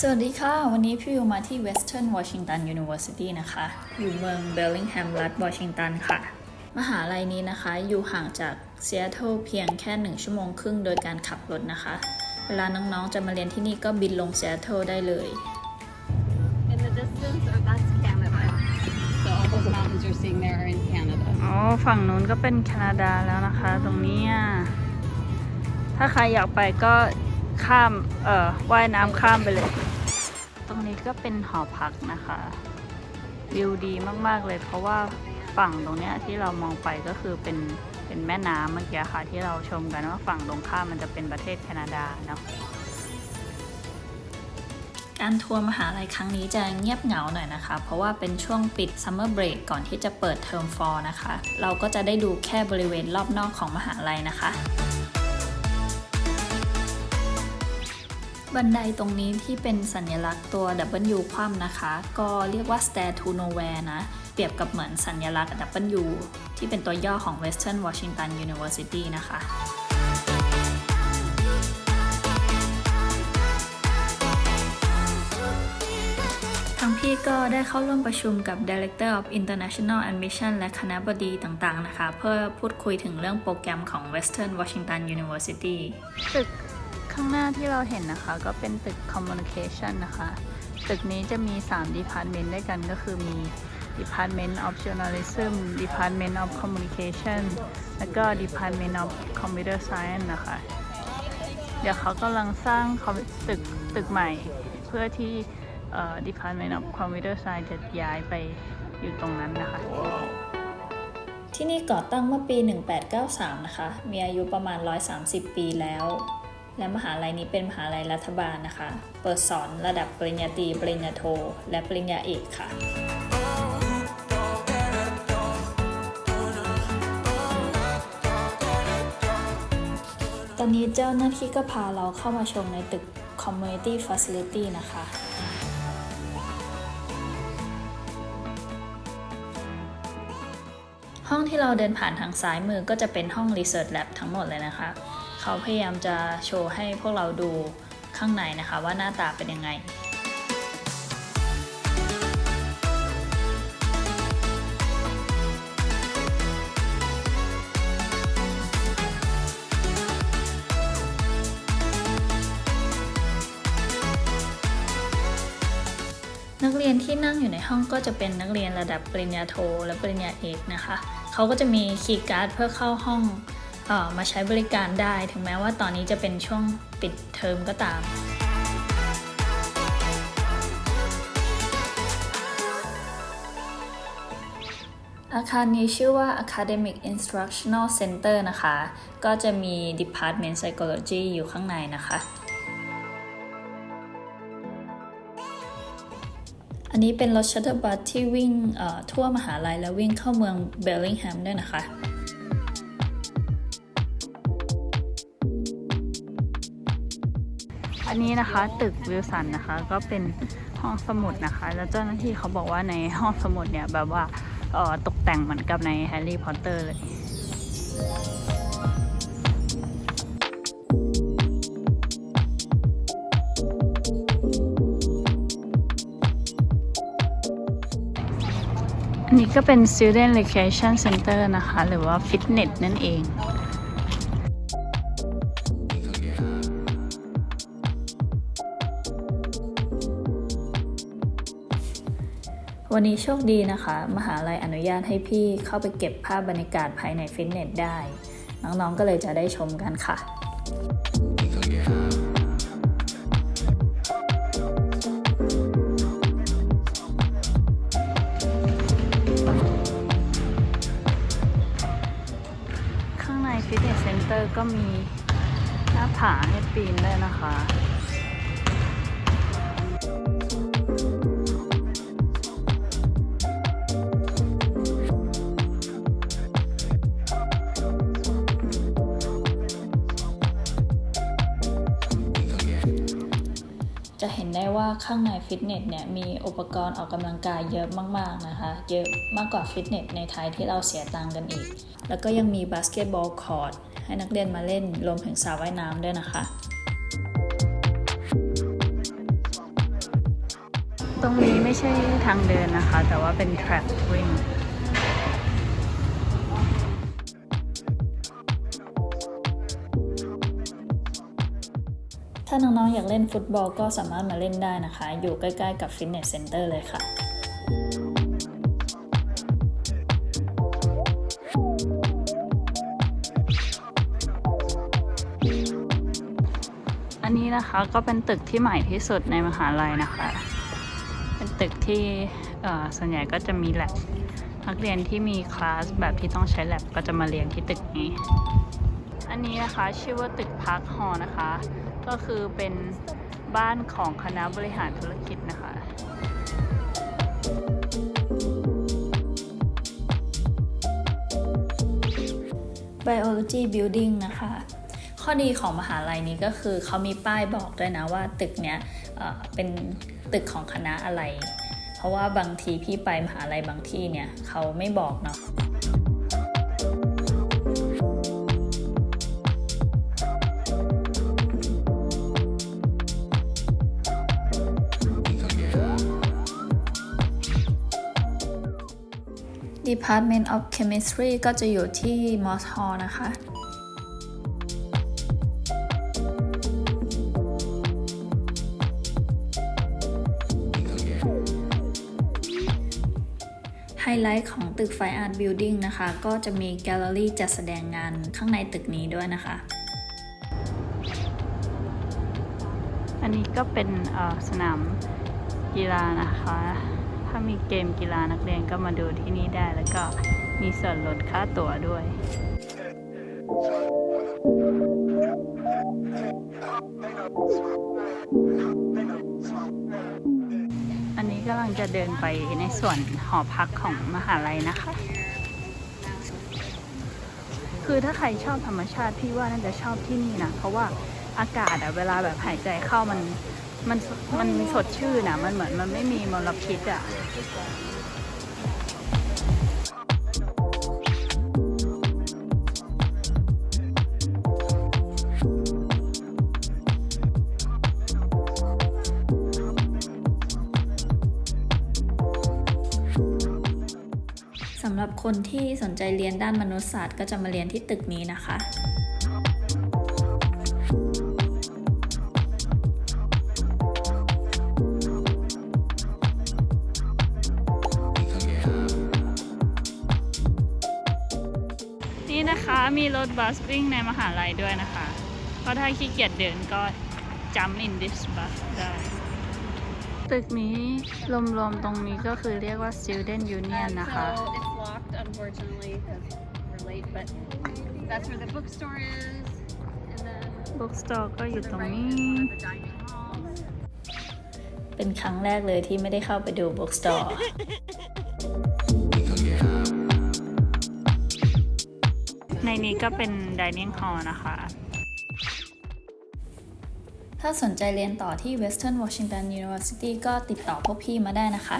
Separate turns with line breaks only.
สวัสดีค่ะ วันนี้พี่วิวมาที่ Western Washington University นะคะ อยู่เมืองเบลลิงแฮมรัฐวอชิงตันค่ะ มหาลัยนี้นะคะ อยู่ห่างจากซีแอตเทิลเพียงแค่ 1 ชั่วโมงครึ่งโดยการขับรถนะคะ เวลาน้องๆ จะมาเรียนที่นี่ก็บินลงซีแอตเทิลได้เลย
In the distance, or that's Canada. So all those mountains you're seeing there are in Canada.
อ๋อ ฝั่งนู้นก็เป็นแคนาดาแล้วนะคะ ตรงเนี้ยถ้าใครอยากไปก็ ข้าม เอ่อ ว่ายน้ำข้ามไปเลย ตรงนี้ก็เป็นหอพักนะคะ วิวดีมากๆเลย เพราะว่าฝั่งตรงเนี้ยที่เรามองไปก็คือเป็น เป็นแม่น้ำเมื่อกี้ค่ะ ที่เราชมกันว่าฝั่งตรงข้ามมันจะเป็นประเทศแคนาดาเนาะ การทัวร์มหาลัยครั้งนี้จะเงียบเหงาหน่อยนะคะ เพราะว่าเป็นช่วงปิด Summer Break ก่อนที่จะเปิดเทอมฟอร์นะคะ เราก็จะได้ดูแค่บริเวณรอบนอกของมหาลัยนะคะ บันไดตรงนี้ที่เป็นสัญลักษณ์ตัว W คว่ำนะคะ ก็เรียกว่า Stair to Nowhere นะ เปรียบกับเหมือนสัญลักษณ์ W ที่เป็นตัวย่อของ Western Washington University นะคะทางพี่ก็ได้เข้าร่วมประชุมกับ Director of International Admission และคณะบดีต่างๆ นะคะ เพื่อพูดคุยถึงเรื่องโปรแกรมของ Western Washington University ตึก ข้างหน้าที่เราเห็นนะคะ ก็เป็นตึก Communication นะคะ ตึกนี้จะมี 3 Department ด้วยกันก็คือมี Department of Journalism Department of Communication แล้วก็ Department of Computer Science นะคะ เดี๋ยวเขากำลังสร้างตึกตึกใหม่ เพื่อที่ Department of Computer Science จะย้ายไปอยู่ตรงนั้นนะคะ ที่นี่ก่อตั้งเมื่อปี 1893 นะคะ มีอายุประมาณ 130 ปีแล้ว และมหาลัยนี้เป็นมหาลัยรัฐบาลนะคะ เปิดสอนระดับปริญญาตรี ปริญญาโท และปริญญาเอกค่ะ ตอนนี้เจ้าหน้าที่ก็พาเราเข้ามาชมในตึก Community Facility นะคะห้องที่เราเดินผ่านทางซ้ายมือก็จะเป็นห้อง Research Lab ทั้งหมดเลยนะคะ เขาพยายามจะโชว์ให้พวกเราดูข้างในนะคะว่าหน้าตาเป็นยังไงนักเรียนที่นั่งอยู่ในห้องก็จะเป็นนักเรียนระดับปริญญาโทและปริญญาเอกนะคะ เขาก็จะมีคีย์การ์ดเพื่อเข้าห้อง มาใช้บริการได้ ถึงแม้ว่าตอนนี้จะเป็นช่วงปิดเทอมก็ตามอาคารนี้ชื่อว่า Academic Instructional Center นะคะ ก็จะมี Department Psychology อยู่ข้างในนะคะ อันนี้เป็นรถชัตเตอร์บัสที่วิ่งทั่วมหาลัยและวิ่งเข้าเมืองเบลลิงแฮมด้วยนะคะ อันนี้นะคะตึกวิลสันนะคะก็เป็นห้องสมุดนะคะ แล้วเจ้าหน้าที่เขาบอกว่าในห้องสมุดเนี่ยแบบว่าออตกแต่งเหมือนกับในแฮร์รี่พอตเตอร์เลยอันนี้ก็เป็น Student Recreation Center นะคะ หรือว่า Fitness นั่นเอง วันนี้โชคดีนะคะ มหาลัยอนุญาตให้พี่เข้าไปเก็บภาพบรรยากาศภายในฟิตเนสได้ น้องๆก็เลยจะได้ชมกันค่ะข้างในฟิตเนสเซ็นเตอร์ก็มีหน้าผาให้ปีนได้นะคะ ได้ว่าข้างในฟิตเนสเนี่ยมีอุปกรณ์ออกกำลังกายเยอะมากๆนะคะ เยอะมากกว่าฟิตเนสในไทยที่เราเสียตังค์กันอีก แล้วก็ยังมีบาสเกตบอลคอร์ตให้นักเรียนมาเล่นรวมถึงสระว่ายน้ำด้วยนะคะ ตรงนี้ไม่ใช่ทางเดินนะคะ แต่ว่าเป็น track วิ่ง ถ้าน้องๆอยากเล่นฟุตบอลก็สามารถมาเล่นได้นะคะ อยู่ใกล้ๆกับฟิตเนสเซ็นเตอร์เลยค่ะอันนี้นะคะก็เป็นตึกที่ใหม่ที่สุดในมหาลัยนะคะ เป็นตึกที่ส่วนใหญ่ก็จะมีแลบนักเรียนที่มีคลาสแบบที่ต้องใช้แลบก็จะมาเรียนที่ตึกนี้ อันนี้นะคะชื่อว่าตึกพาร์คฮอนะคะ ก็คือเป็นบ้านของคณะบริหารธุรกิจนะคะ Biology Building นะคะ ข้อดีของมหาลัยนี้ก็คือเขามีป้ายบอกด้วยนะว่าตึกเนี้ยเเป็นตึกของคณะอะไร เพราะว่าบางทีพี่ไปมหาลัยบางที่เนี่ยเขาไม่บอกเนาะ Department of Chemistry ก็จะอยู่ที่ Moss Hall นะคะไฮไลท์ของตึกไฟอาร์ตบิลดิ่งนะคะ ก็จะมีแกลเลอรี่จัดแสดงงานข้างในตึกนี้ด้วยนะคะ อันนี้ก็เป็นสนามกีฬานะคะ มีเกมกีฬานักเรียนก็มาดูที่นี่ได้แล้วก็มีส่วนลดค่าตั๋วด้วย อันนี้กำลังจะเดินไปในส่วนหอพักของมหาลัยนะคะ คือถ้าใครชอบธรรมชาติพี่ว่าน่าจะชอบที่นี่นะ เพราะว่าอากาศอะเวลาแบบหายใจเข้ามัน มันมันสดชื่นนะมันเหมือนมันไม่มีมลพิษอะสำหรับคนที่สนใจเรียนด้านมนุษยศาสตร์ก็จะมาเรียนที่ตึกนี้นะคะ มีรถบัสวิ่งในมหาลัยด้วยนะคะ เพราะถ้าขี้เกียจเดินก็ jump in this bus ได้ ตึกนี้รวมๆตรงนี้ก็คือเรียกว่า student union นะคะ
So it's locked, unfortunately, because we're late. But that's where the bookstore is, and then
bookstore ก็อยู่
to
ต
the
รง
right
นี้
is where the dining halls.
เป็นครั้งแรกเลยที่ไม่ได้เข้าไปดู bookstore นี้ก็เป็น dining hall นะคะ ถ้าสนใจเรียนต่อที่ Western Washington University ก็ติดต่อพวกพี่มาได้นะคะ